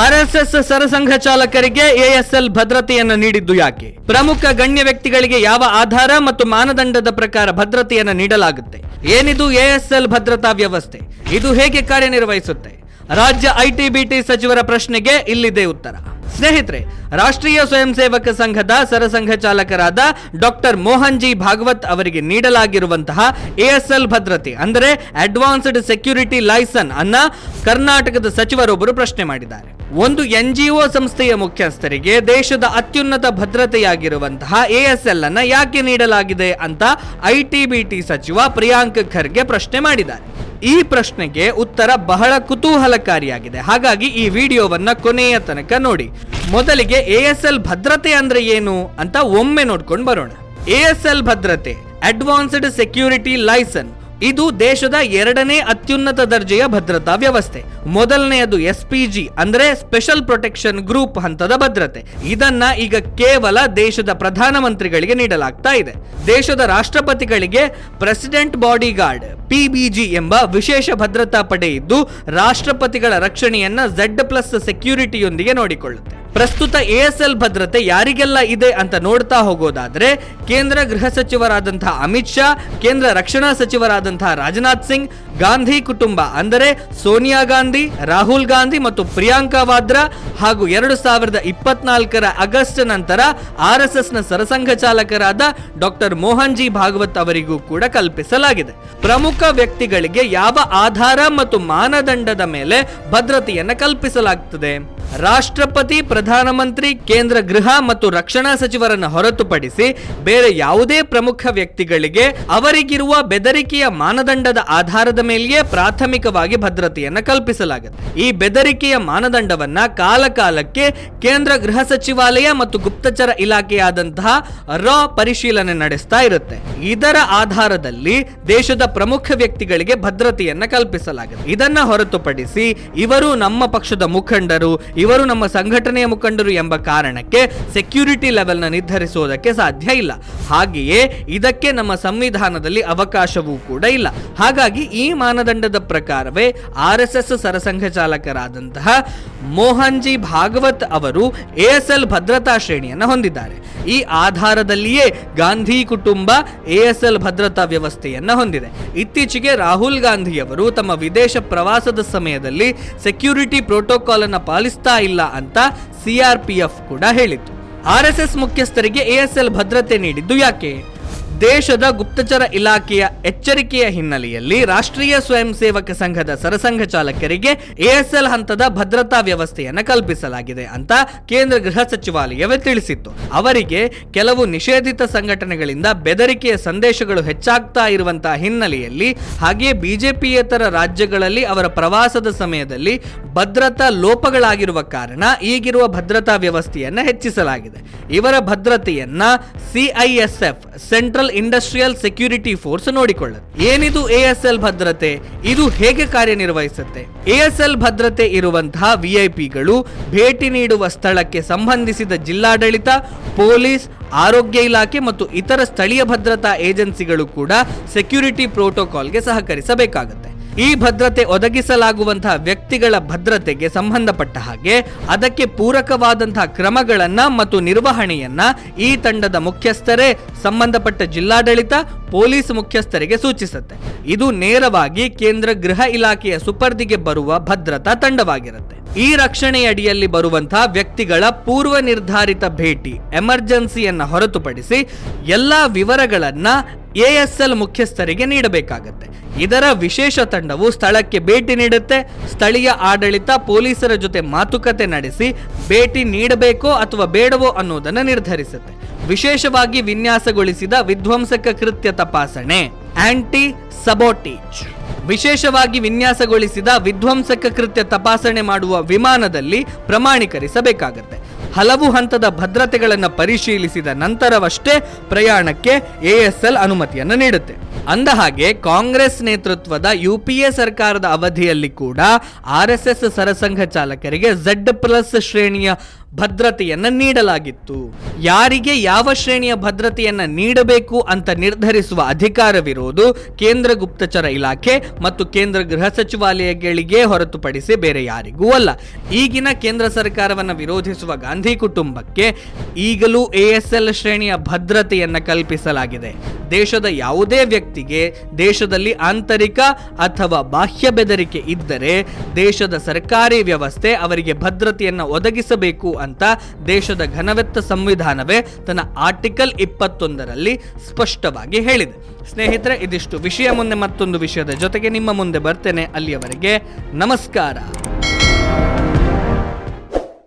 RSS ಸರಸಂಘ ಚಾಲಕರಿಗೆ ಎಎಸ್ಎಲ್ ಭದ್ರತೆಯನ್ನು ನೀಡಿದ್ದು ಯಾಕೆ? ಪ್ರಮುಖ ಗಣ್ಯ ವ್ಯಕ್ತಿಗಳಿಗೆ ಯಾವ ಆಧಾರ ಮತ್ತು ಮಾನದಂಡದ ಪ್ರಕಾರ ಭದ್ರತೆಯನ್ನು ನೀಡಲಾಗುತ್ತೆ? ಏನಿದು ಎಎಸ್ಎಲ್ ಭದ್ರತಾ ವ್ಯವಸ್ಥೆ? ಇದು ಹೇಗೆ ಕಾರ್ಯನಿರ್ವಹಿಸುತ್ತೆ? ರಾಜ್ಯ ಐಟಿ ಬಿಟಿ ಸಚಿವರ ಪ್ರಶ್ನೆಗೆ ಇಲ್ಲಿದೆ ಉತ್ತರ. ಸ್ನೇಹಿತರೆ, ರಾಷ್ಟ್ರೀಯ ಸ್ವಯಂ ಸೇವಕ ಸಂಘದ ಸರಸಂಘ ಚಾಲಕರಾದ ಡಾಕ್ಟರ್ ಮೋಹನ್ ಜಿ ಭಾಗವತ್ ಅವರಿಗೆ ನೀಡಲಾಗಿರುವಂತಹ ಎಎಸ್ಎಲ್ ಭದ್ರತೆ, ಅಂದರೆ ಅಡ್ವಾನ್ಸ್ಡ್ ಸೆಕ್ಯೂರಿಟಿ ಲೈಸನ್ ಅನ್ನ ಕರ್ನಾಟಕದ ಸಚಿವರೊಬ್ಬರು ಪ್ರಶ್ನೆ ಮಾಡಿದ್ದಾರೆ. ಒಂದು ಎನ್ ಜಿ ಒ ಸಂಸ್ಥೆಯ ಮುಖ್ಯಸ್ಥರಿಗೆ ದೇಶದ ಅತ್ಯುನ್ನತ ಭದ್ರತೆಯಾಗಿರುವಂತಹ ಎಎಸ್ಎಲ್ ಅನ್ನ ಯಾಕೆ ನೀಡಲಾಗಿದೆ ಅಂತ ಐಟಿ ಬಿಟಿ ಸಚಿವ ಪ್ರಿಯಾಂಕ್ ಖರ್ಗೆ ಪ್ರಶ್ನೆ ಮಾಡಿದ್ದಾರೆ. ಈ ಪ್ರಶ್ನೆಗೆ ಉತ್ತರ ಬಹಳ ಕುತೂಹಲಕಾರಿಯಾಗಿದೆ. ಹಾಗಾಗಿ ಈ ವಿಡಿಯೋವನ್ನ ಕೊನೆಯ ತನಕ ನೋಡಿ. ಮೊದಲಿಗೆ ಎಎಸ್ಎಲ್ ಭದ್ರತೆ ಅಂದ್ರೆ ಏನು ಅಂತ ಒಮ್ಮೆ ನೋಡ್ಕೊಂಡು ಬರೋಣ. ಎಎಸ್ಎಲ್ ಭದ್ರತೆ, ಅಡ್ವಾನ್ಸ್ಡ್ ಸೆಕ್ಯೂರಿಟಿ ಲೈಸನ್ ಇದು ದೇಶದ ಎರಡನೇ ಅತ್ಯುನ್ನತ ದರ್ಜೆಯ ಭದ್ರತಾ ವ್ಯವಸ್ಥೆ. ಮೊದಲನೆಯದು ಎಸ್ ಪಿ ಜಿ, ಅಂದ್ರೆ ಸ್ಪೆಷಲ್ ಪ್ರೊಟೆಕ್ಷನ್ ಗ್ರೂಪ್ ಹಂತದ ಭದ್ರತೆ. ಇದನ್ನ ಈಗ ಕೇವಲ ದೇಶದ ಪ್ರಧಾನಮಂತ್ರಿಗಳಿಗೆ ನೀಡಲಾಗ್ತಾ ಇದೆ. ದೇಶದ ರಾಷ್ಟ್ರಪತಿಗಳಿಗೆ ಪ್ರೆಸಿಡೆಂಟ್ ಬಾಡಿ ಗಾರ್ಡ್ ಪಿಬಿಜಿ ಎಂಬ ವಿಶೇಷ ಭದ್ರತಾ ಪಡೆ ಇದ್ದು, ರಾಷ್ಟ್ರಪತಿಗಳ ರಕ್ಷಣೆಯನ್ನ ಝೆಡ್ ಪ್ಲಸ್ ಸೆಕ್ಯೂರಿಟಿಯೊಂದಿಗೆ ನೋಡಿಕೊಳ್ಳುತ್ತೆ. ಪ್ರಸ್ತುತ ಎಎಸ್ಎಲ್ ಭದ್ರತೆ ಯಾರಿಗೆಲ್ಲ ಇದೆ ಅಂತ ನೋಡ್ತಾ ಹೋಗೋದಾದ್ರೆ ಕೇಂದ್ರ ಗೃಹ ಸಚಿವರಾದಂತಹ ಅಮಿತ್ ಶಾ, ಕೇಂದ್ರ ರಕ್ಷಣಾ ಸಚಿವರಾದಂತಹ ರಾಜನಾಥ್ ಸಿಂಗ್, ಗಾಂಧಿ ಕುಟುಂಬ ಅಂದರೆ ಸೋನಿಯಾ ಗಾಂಧಿ, ರಾಹುಲ್ ಗಾಂಧಿ ಮತ್ತು ಪ್ರಿಯಾಂಕಾ ವಾದ್ರಾ ಹಾಗೂ ಎರಡು ಸಾವಿರದ ಇಪ್ಪತ್ನಾಲ್ಕರ ಆಗಸ್ಟ್ ನಂತರ ಆರ್ ಎಸ್ ಎಸ್ನ ಸರಸಂಘ ಚಾಲಕರಾದ ಡಾಕ್ಟರ್ ಮೋಹನ್ ಜಿ ಭಾಗವತ್ ಅವರಿಗೂ ಕೂಡ ಕಲ್ಪಿಸಲಾಗಿದೆ. ಪ್ರಮುಖ ವ್ಯಕ್ತಿಗಳಿಗೆ ಯಾವ ಆಧಾರ ಮತ್ತು ಮಾನದಂಡದ ಮೇಲೆ ಭದ್ರತೆಯನ್ನು ಕಲ್ಪಿಸಲಾಗುತ್ತದೆ ರಾಷ್ಟ್ರಪತಿ ಪ್ರಧಾನಮಂತ್ರಿ, ಕೇಂದ್ರ ಗೃಹ ಮತ್ತು ರಕ್ಷಣಾ ಸಚಿವರನ್ನು ಹೊರತುಪಡಿಸಿ ಬೇರೆ ಯಾವುದೇ ಪ್ರಮುಖ ವ್ಯಕ್ತಿಗಳಿಗೆ ಅವರಿಗಿರುವ ಬೆದರಿಕೆಯ ಮಾನದಂಡದ ಆಧಾರದ ಮೇಲೆಯೇ ಪ್ರಾಥಮಿಕವಾಗಿ ಭದ್ರತೆಯನ್ನು ಕಲ್ಪಿಸಲಾಗಿದೆ ಈ ಬೆದರಿಕೆಯ ಮಾನದಂಡವನ್ನ ಕಾಲಕಾಲಕ್ಕೆ ಕೇಂದ್ರ ಗೃಹ ಸಚಿವಾಲಯ ಮತ್ತು ಗುಪ್ತಚರ ಇಲಾಖೆಯಾದಂತಹ ರಾ ಪರಿಶೀಲನೆ ನಡೆಸ್ತಾ ಇರುತ್ತೆ. ಇದರ ಆಧಾರದಲ್ಲಿ ದೇಶದ ಪ್ರಮುಖ ವ್ಯಕ್ತಿಗಳಿಗೆ ಭದ್ರತೆಯನ್ನ ಕಲ್ಪಿಸಲಾಗಿದೆ ಇದನ್ನ ಹೊರತುಪಡಿಸಿ ಇವರು ನಮ್ಮ ಪಕ್ಷದ ಮುಖಂಡರು, ಇವರು ನಮ್ಮ ಸಂಘಟನೆಯ ಮುಖಂಡರು ಎಂಬ ಕಾರಣಕ್ಕೆ ಸೆಕ್ಯೂರಿಟಿ ಲೆವೆಲ್ನ ನಿರ್ಧರಿಸುವುದಕ್ಕೆ ಸಾಧ್ಯ ಇಲ್ಲ. ಹಾಗೆಯೇ ಇದಕ್ಕೆ ನಮ್ಮ ಸಂವಿಧಾನದಲ್ಲಿ ಅವಕಾಶವೂ ಕೂಡ ಇಲ್ಲ. ಹಾಗಾಗಿ ಈ ಮಾನದಂಡದ ಪ್ರಕಾರವೇ ಆರ್ ಎಸ್ ಎಸ್ ಸರಸಂಘ ಚಾಲಕರಾದಂತಹ ಮೋಹನ್ಜಿ ಭಾಗವತ್ ಅವರು ಎಎಸ್ಎಲ್ ಭದ್ರತಾ ಶ್ರೇಣಿಯನ್ನು ಹೊಂದಿದ್ದಾರೆ. ಈ ಆಧಾರದಲ್ಲಿಯೇ ಗಾಂಧಿ ಕುಟುಂಬ ಎಎಸ್ಎಲ್ ಭದ್ರತಾ ವ್ಯವಸ್ಥೆಯನ್ನು ಹೊಂದಿದೆ. ಇತ್ತೀಚೆಗೆ ರಾಹುಲ್ ಗಾಂಧಿಯವರು ತಮ್ಮ ವಿದೇಶ ಪ್ರವಾಸದ ಸಮಯದಲ್ಲಿ ಸೆಕ್ಯೂರಿಟಿ ಪ್ರೋಟೋಕಾಲ್ ಅನ್ನು ಪಾಲಿಸ್ತಾ ಇಲ್ಲ ಅಂತ ಸಿಆರ್ಪಿಎಫ್ ಕೂಡ ಹೇಳಿತ್ತು. ಆರ್ಎಸ್ಎಸ್ ಮುಖ್ಯಸ್ಥರಿಗೆ ಎಎಸ್ಎಲ್ ಭದ್ರತೆ ನೀಡಿದ್ದು ಯಾಕೆ? ದೇಶದ ಗುಪ್ತಚರ ಇಲಾಖೆಯ ಎಚ್ಚರಿಕೆಯ ಹಿನ್ನೆಲೆಯಲ್ಲಿ ರಾಷ್ಟ್ರೀಯ ಸ್ವಯಂ ಸೇವಕ ಸಂಘದ ಸರಸಂಘ ಚಾಲಕರಿಗೆ ಎಎಸ್ಎಲ್ ಹಂತದ ಭದ್ರತಾ ವ್ಯವಸ್ಥೆಯನ್ನು ಕಲ್ಪಿಸಲಾಗಿದೆ ಅಂತ ಕೇಂದ್ರ ಗೃಹ ಸಚಿವಾಲಯವೇ ತಿಳಿಸಿತ್ತು. ಅವರಿಗೆ ಕೆಲವು ನಿಷೇಧಿತ ಸಂಘಟನೆಗಳಿಂದ ಬೆದರಿಕೆಯ ಸಂದೇಶಗಳು ಹೆಚ್ಚಾಗ್ತಾ ಇರುವಂತಹ ಹಿನ್ನೆಲೆಯಲ್ಲಿ ಹಾಗೆಯೇ ಬಿಜೆಪಿಯೇತರ ರಾಜ್ಯಗಳಲ್ಲಿ ಅವರ ಪ್ರವಾಸದ ಸಮಯದಲ್ಲಿ ಭದ್ರತಾ ಲೋಪಗಳಾಗಿರುವ ಕಾರಣ ಈಗಿರುವ ಭದ್ರತಾ ವ್ಯವಸ್ಥೆಯನ್ನು ಹೆಚ್ಚಿಸಲಾಗಿದೆ. ಇವರ ಭದ್ರತೆಯನ್ನ CISF central industrial security force ನೋಡಿಕೊಳ್ಳುತ್ತೆ. ಏನಿದು ಎ ಎಸ್ ಎಲ್ ಭದ್ರತೆ? ಇದು ಹೇಗೆ ಕಾರ್ಯನಿರ್ವಹಿಸುತ್ತೆ? ಎ ಎಸ್ ಎಲ್ ಭದ್ರತೆ ಇರುವಂತಹ ವಿಐಪಿಗಳು ಭೇಟಿ ನೀಡುವ ಸ್ಥಳಕ್ಕೆ ಸಂಬಂಧಿಸಿದ ಜಿಲ್ಲಾಡಳಿತ, ಪೊಲೀಸ್, ಆರೋಗ್ಯ ಇಲಾಖೆ ಮತ್ತು ಇತರ ಸ್ಥಳೀಯ ಭದ್ರತಾ ಏಜೆನ್ಸಿಗಳು ಕೂಡ ಸೆಕ್ಯೂರಿಟಿ ಪ್ರೋಟೋಕಾಲ್ಗೆ ಸಹಕರಿಸಬೇಕಾಗುತ್ತೆ. ಈ ಭದ್ರತೆ ಒದಗಿಸಲಾಗುವಂತಹ ವ್ಯಕ್ತಿಗಳ ಭದ್ರತೆಗೆ ಸಂಬಂಧಪಟ್ಟ ಹಾಗೆ ಅದಕ್ಕೆ ಪೂರಕವಾದಂತಹ ಕ್ರಮಗಳನ್ನ ಮತ್ತು ನಿರ್ವಹಣೆಯನ್ನ ಈ ತಂಡದ ಮುಖ್ಯಸ್ಥರೇ, ಸಂಬಂಧಪಟ್ಟ ಜಿಲ್ಲಾಡಳಿತ, ಪೊಲೀಸ್ ಮುಖ್ಯಸ್ಥರಿಗೆ ಸೂಚಿಸುತ್ತೆ. ಇದು ನೇರವಾಗಿ ಕೇಂದ್ರ ಗೃಹ ಇಲಾಖೆಯ ಸುಪರ್ದಿಗೆ ಬರುವ ಭದ್ರತಾ ತಂಡವಾಗಿರುತ್ತೆ. ಈ ರಕ್ಷಣೆಯಡಿಯಲ್ಲಿ ಬರುವಂತಹ ವ್ಯಕ್ತಿಗಳ ಪೂರ್ವ ನಿರ್ಧಾರಿತ ಭೇಟಿ, ಎಮರ್ಜೆನ್ಸಿಯನ್ನು ಹೊರತುಪಡಿಸಿ ಎಲ್ಲಾ ವಿವರಗಳನ್ನ ಎಎಸ್ಎಲ್ ಮುಖ್ಯಸ್ಥರಿಗೆ ನೀಡಬೇಕಾಗತ್ತೆ. ಇದರ ವಿಶೇಷ ತಂಡವು ಸ್ಥಳಕ್ಕೆ ಭೇಟಿ ನೀಡುತ್ತೆ. ಸ್ಥಳೀಯ ಆಡಳಿತ ಪೊಲೀಸರ ಜೊತೆ ಮಾತುಕತೆ ನಡೆಸಿ ಭೇಟಿ ನೀಡಬೇಕೋ ಅಥವಾ ಬೇಡವೋ ಅನ್ನೋದನ್ನು ನಿರ್ಧರಿಸುತ್ತೆ. ವಿಶೇಷವಾಗಿ ವಿನ್ಯಾಸಗೊಳಿಸಿದ ವಿಧ್ವಂಸಕ ಕೃತ್ಯ ತಪಾಸಣೆ ಆಂಟಿ ಸಬೋಟೇಜ್ ವಿಶೇಷವಾಗಿ ವಿನ್ಯಾಸಗೊಳಿಸಿದ ವಿಧ್ವಂಸಕ ಕೃತ್ಯ ತಪಾಸಣೆ ಮಾಡುವ ವಿಮಾನದಲ್ಲಿ ಪ್ರಮಾಣೀಕರಿಸಬೇಕಾಗತ್ತೆ. ಹಲವು ಹಂತದ ಭದ್ರತೆಗಳನ್ನು ಪರಿಶೀಲಿಸಿದ ನಂತರವಷ್ಟೇ ಪ್ರಯಾಣಕ್ಕೆ ಎಎಸ್ಎಲ್ ಅನುಮತಿಯನ್ನು ನೀಡುತ್ತೆ. ಅಂದಹಾಗೆ ಕಾಂಗ್ರೆಸ್ ನೇತೃತ್ವದ ಯುಪಿಎ ಸರ್ಕಾರದ ಅವಧಿಯಲ್ಲಿ ಕೂಡ ಆರ್ಎಸ್ಎಸ್ ಸರಸಂಘ ಚಾಲಕರಿಗೆ ಝೆಡ್ ಪ್ಲಸ್ ಶ್ರೇಣಿಯ ಭದ್ರತೆಯನ್ನ ನೀಡಲಾಗಿತ್ತು. ಯಾರಿಗೆ ಯಾವ ಶ್ರೇಣಿಯ ಭದ್ರತೆಯನ್ನು ನೀಡಬೇಕು ಅಂತ ನಿರ್ಧರಿಸುವ ಅಧಿಕಾರವಿರುವುದು ಕೇಂದ್ರ ಗುಪ್ತಚರ ಇಲಾಖೆ ಮತ್ತು ಕೇಂದ್ರ ಗೃಹ ಸಚಿವಾಲಯಗಳಿಗೆ ಹೊರತುಪಡಿಸಿ ಬೇರೆ ಯಾರಿಗೂ ಅಲ್ಲ. ಈಗಿನ ಕೇಂದ್ರ ಸರ್ಕಾರವನ್ನು ವಿರೋಧಿಸುವ ಗಾಂಧಿ ಕುಟುಂಬಕ್ಕೆ ಈಗಲೂ ಎಎಸ್ಎಲ್ ಶ್ರೇಣಿಯ ಭದ್ರತೆಯನ್ನು ಕಲ್ಪಿಸಲಾಗಿದೆ. ದೇಶದ ಯಾವುದೇ ವ್ಯಕ್ತಿಗೆ ದೇಶದಲ್ಲಿ ಆಂತರಿಕ ಅಥವಾ ಬಾಹ್ಯ ಬೆದರಿಕೆ ಇದ್ದರೆ ದೇಶದ ಸರ್ಕಾರಿ ವ್ಯವಸ್ಥೆ ಅವರಿಗೆ ಭದ್ರತೆಯನ್ನು ಒದಗಿಸಬೇಕು ಅಂತ ದೇಶದ ಘನವೆತ್ತ ಸಂವಿಧಾನವೇ ತನ್ನ ಆರ್ಟಿಕಲ್ ಇಪ್ಪತ್ತೊಂದರಲ್ಲಿ ಸ್ಪಷ್ಟವಾಗಿ ಹೇಳಿದೆ. ಸ್ನೇಹಿತರೆ, ಇದಿಷ್ಟು ವಿಷಯ. ಮುಂದೆ ಮತ್ತೊಂದು ವಿಷಯದ ಜೊತೆಗೆ ನಿಮ್ಮ ಮುಂದೆ ಬರ್ತೇನೆ. ಅಲ್ಲಿಯವರೆಗೆ ನಮಸ್ಕಾರ.